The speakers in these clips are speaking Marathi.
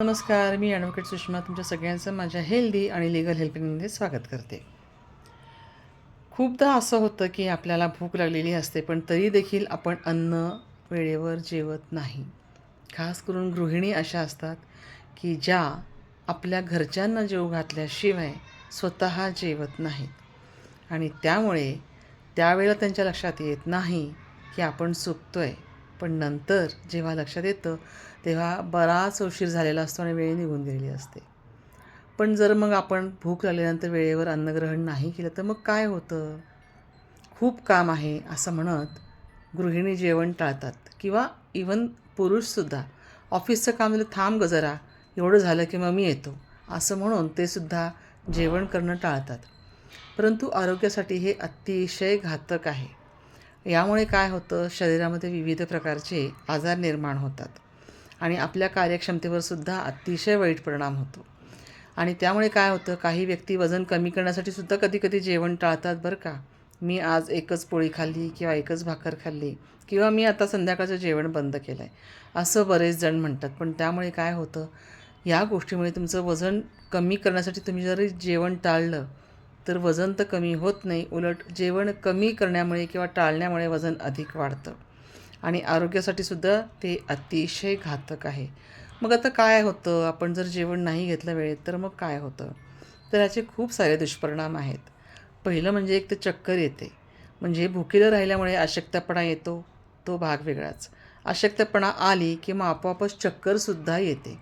नमस्कार मी ॲडव्होकेट सुषमा तुमच्या सगळ्यांचं माझ्या हेल्दी आणि लिगल हेल्पिंगमध्ये स्वागत करते. खूपदा असं होतं की आपल्याला भूक लागलेली असते पण तरी देखील आपण अन्न वेळेवर जेवत नाही. खास करून गृहिणी अशा असतात की ज्या आपल्या घरच्यांना जेव घातल्याशिवाय स्वतः जेवत नाहीत. आणि त्यामुळे त्यावेळेला त्यांच्या लक्षात येत नाही की आपण चुकतो आहे पण नंतर जेव्हा लक्षात येतं तेव्हा बराच उशीर झालेला असतो आणि वेळ निघून गेलेली असते. पण जर मग आपण भूक लागल्यानंतर वेळेवर अन्नग्रहण नाही केलं तर मग काय होतं? खूप काम आहे असं म्हणत गृहिणी जेवण टाळतात किंवा इवन पुरुषसुद्धा ऑफिसचं काम झालं थांब ग जरा एवढं झालं की मग मी येतो. असं म्हणून ते सुद्धा जेवण करणं टाळतात. परंतु आरोग्यासाठी हे अतिशय घातक आहे. यामुळे काय होतं? शरीरामध्ये विविध प्रकारचे आजार निर्माण होतात. आणि आपल्या कार्यक्षमतेवर सुद्धा अतिशय वाईट परिणाम होतो. आणि त्यामुळे काय होतं काही व्यक्ती वजन कमी करण्यासाठी सुद्धा कधी कधी जेवण टाळतात बरं का. मी आज एकच पोळी खाल्ली किंवा एकच भाकर खाल्ली किंवा मी आता संध्याकाळचं जेवण बंद केलं आहे असं बरेच जण म्हणतात. पण त्यामुळे काय होतं या गोष्टीमुळे तुमचं वजन कमी करण्यासाठी तुम्ही जरी जेवण टाळलं तर वजन तर कमी होत नाही. उलट जेवण कमी करण्यामुळे किंवा टाळण्यामुळे वजन अधिक वाढतं. आणि आरोग्यासाठी सुद्धा ते अतिशय घातक आहे. मग आता काय होतं? आपण जर जेवण नाही घेतलं वेळेत तर मग काय होतं? तर याचे खूप सारे दुष्परिणाम आहेत. पहिलं म्हणजे एक तर चक्कर येते. म्हणजे भुकेलं राहिल्यामुळे अशक्तपणा येतो तो भाग वेगळाच. अशक्तपणा आली की मग आपोआपच चक्करसुद्धा येते.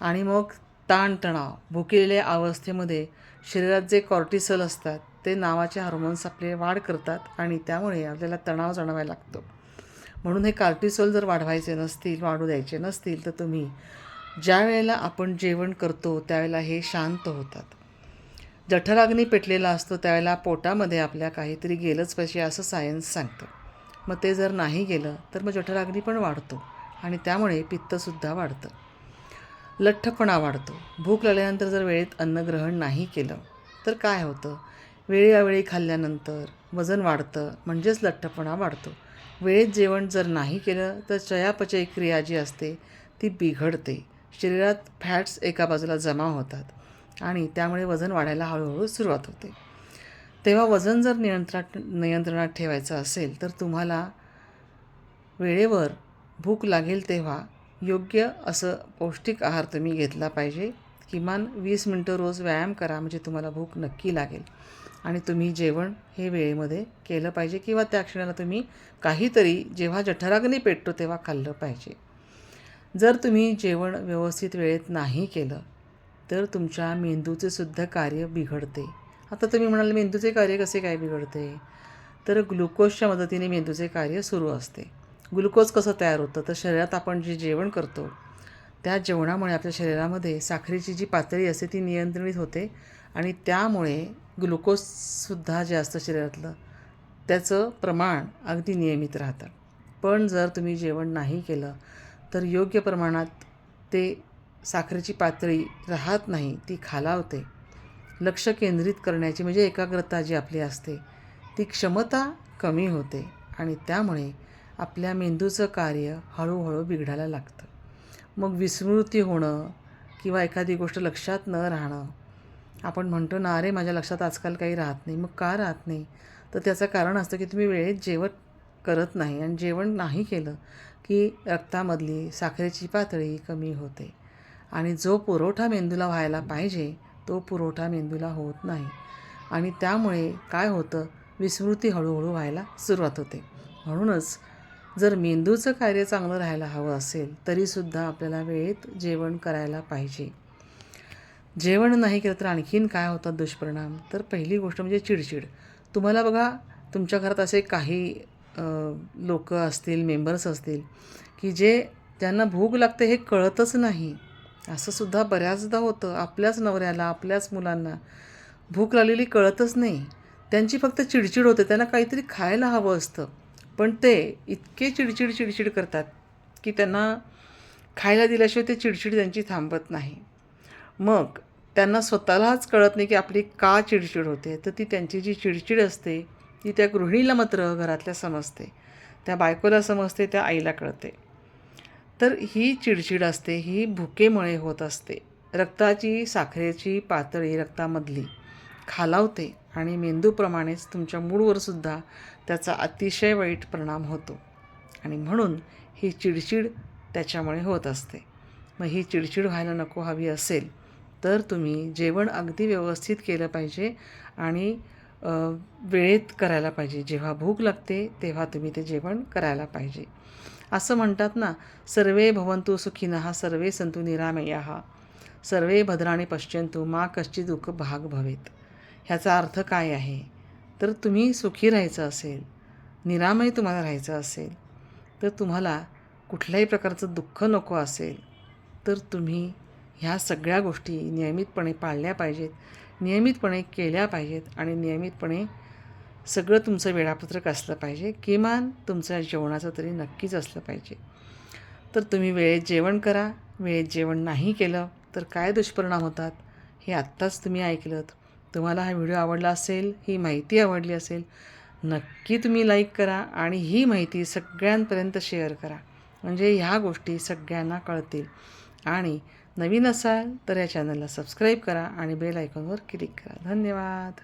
आणि मग ताणतणाव भुकेलेल्या अवस्थेमध्ये शरीरात जे कॉर्टिसल असतात ते नावाचे हार्मोन्स आपले वाढ करतात आणि त्यामुळे आपल्याला तणाव जाणवायला लागतो. म्हणून हे कार्टिसोल जर वाढवायचे नसतील वाढू द्यायचे नसतील तर तुम्ही ज्या वेळेला आपण जेवण करतो त्यावेळेला हे शांत होतात. जठराग्नी पेटलेला असतो त्यावेळेला पोटामध्ये आपल्या काहीतरी गेलंच पाहिजे असं सायन्स सांगतं. मग ते जर नाही गेलं तर मग जठराग्नी पण वाढतो आणि त्यामुळे पित्तसुद्धा वाढतं. लठ्ठपणा वाढतो. भूक लागल्यानंतर जर वेळेत अन्नग्रहण नाही केलं तर काय होतं? वेळेवेळी खाल्ल्यानंतर वजन वाढतं म्हणजेच लठ्ठपणा वाढतो. वेळेत जेवण जर नाही केलं तर चयापचय क्रिया जी असते ती बिघडते. शरीरात फॅट्स एका बाजूला जमा होतात आणि त्यामुळे वजन वाढायला हळूहळू सुरुवात होते. तेव्हा वजन जर नियंत्रणात नियंत्रणात ठेवायचं असेल तर तुम्हाला वेळेवर भूक लागेल तेव्हा योग्य असं पौष्टिक आहार तुम्ही घेतला पाहिजे. किमान वीस मिनटं रोज व्यायाम करा म्हणजे तुम्हाला भूक नक्की लागेल. आणि तुम्ही जेवण हे वेळेमध्ये केलं पाहिजे किंवा त्या क्षणाला तुम्ही काहीतरी जेव्हा जठराग्नी पेटतो तेव्हा खाल्लं पाहिजे. जर तुम्ही जेवण व्यवस्थित वेळेत नाही केलं तर तुमच्या मेंदूचे सुद्धा कार्य बिघडते. आता तुम्ही म्हणाल मेंदूचे कार्य कसे काय बिघडते? तर ग्लुकोजच्या मदतीने मेंदूचे कार्य सुरू असते. ग्लुकोज कसं तयार होतं? तर शरीरात आपण जे जेवण करतो त्या जेवणामुळे आपल्या शरीरामध्ये साखरेची जी पातळी असते ती नियंत्रित होते आणि त्यामुळे ग्लुकोजसुद्धा जे असतं शरीरातलं त्याचं प्रमाण अगदी नियमित राहतं. पण जर तुम्ही जेवण नाही केलं तर योग्य प्रमाणात ते साखरेची पातळी राहत नाही ती खालावते. लक्ष केंद्रित करण्याची म्हणजे एकाग्रता जी आपली असते ती क्षमता कमी होते आणि त्यामुळे आपल्या मेंदूचं कार्य हळूहळू बिघडायला लागतं. मग विस्मृती होणं किंवा एखादी गोष्ट लक्षात न राहणं आपण म्हणतो ना अरे माझ्या लक्षात आजकाल काही राहत नाही. मग का राहत नाही? तर त्याचं कारण असतं की तुम्ही वेळेत जेवण करत नाही आणि जेवण नाही केलं की रक्तामधली साखरेची पातळी कमी होते. आणि जो पुरवठा मेंदूला व्हायला पाहिजे तो पुरवठा मेंदूला होत नाही. आणि त्यामुळे काय होतं? विस्मृती हळूहळू व्हायला सुरुवात होते. म्हणूनच जर मेंदूचं कार्य चांगलं राहायला हवं असेल तरीसुद्धा आपल्याला वेळेत जेवण करायला पाहिजे. जेवण नाही केलं तर आणखीन काय होतात दुष्परिणाम? तर पहिली गोष्ट म्हणजे चिडचिड. तुम्हाला बघा तुमच्या घरात असे काही लोक असतील मेंबर्स असतील की जे त्यांना भूक लागते हे कळतच नाही. असंसुद्धा बऱ्याचदा होतं. आपल्याच नवऱ्याला आपल्याच मुलांना भूक लागलेली कळतच नाही. त्यांची फक्त चिडचिड होते. त्यांना काहीतरी खायला हवं असतं. पण ते इतके चिडचिड चिडचिड करतात की त्यांना खायला दिल्याशिवाय ते चिडचिड त्यांची थांबत नाही. मग त्यांना स्वतःलाच कळत नाही की आपली का चिडचिड होते. तर ती त्यांची जी चिडचिड असते ती त्या गृहिणीला मात्र घरातल्या समजते. त्या बायकोला समजते त्या आईला कळते. तर ही चिडचिड असते ही भुकेमुळे होत असते. रक्ताची साखरेची पातळी रक्तामधली खालावते आणि मेंदूप्रमाणेच तुमच्या मूडवर सुद्धा त्याचा अतिशय वाईट परिणाम होतो. आणि म्हणून ही चिडचिड त्याच्यामुळे होत असते. मग ही चिडचिड व्हायला नको हवी असेल तर तुम्ही जेवण अगदी व्यवस्थित केलं पाहिजे आणि वेळेत करायला पाहिजे. जेव्हा भूक लागते तेव्हा तुम्ही ते जेवण करायला पाहिजे. असं म्हणतात ना सर्वे भवंतु सुखिनः सर्वे संतु निरामयाः. सर्वे भद्राणी पश्यंतु मा कश्ची दुःख भाग भवेत. ह्याचा अर्थ काय आहे? तर तुम्ही सुखी राहायचं असेल निरामय तुम्हाला राहायचं असेल तर तुम्हाला कुठल्याही प्रकारचं दुःख नको असेल तर तुम्ही ह्या सगळ्या गोष्टी नियमितपणे पाळल्या पाहिजेत नियमितपणे केल्या पाहिजेत आणि नियमितपणे सगळं तुमचं वेळापत्रक असलं पाहिजे किमान तुमचं जेवणाचं तरी नक्कीच असलं पाहिजे. तर तुम्ही वेळेत जेवण करा वेळेत जेवण नाही केलं तर काय दुष्परिणाम होतात हे आत्ताच तुम्ही ऐकलं तुम्हाला हा व्हिडिओ आवडला असेल ही माहिती आवडली असेल नक्की तुम्ही लाईक करा आणि ही माहिती सगळ्यांपर्यंत शेअर करा. म्हणजे ह्या गोष्टी सगळ्यांना कळतील आणि नवीन असाल तर या चॅनलला सबस्क्राईब करा आणि बेल आयकॉनवर क्लिक करा. धन्यवाद.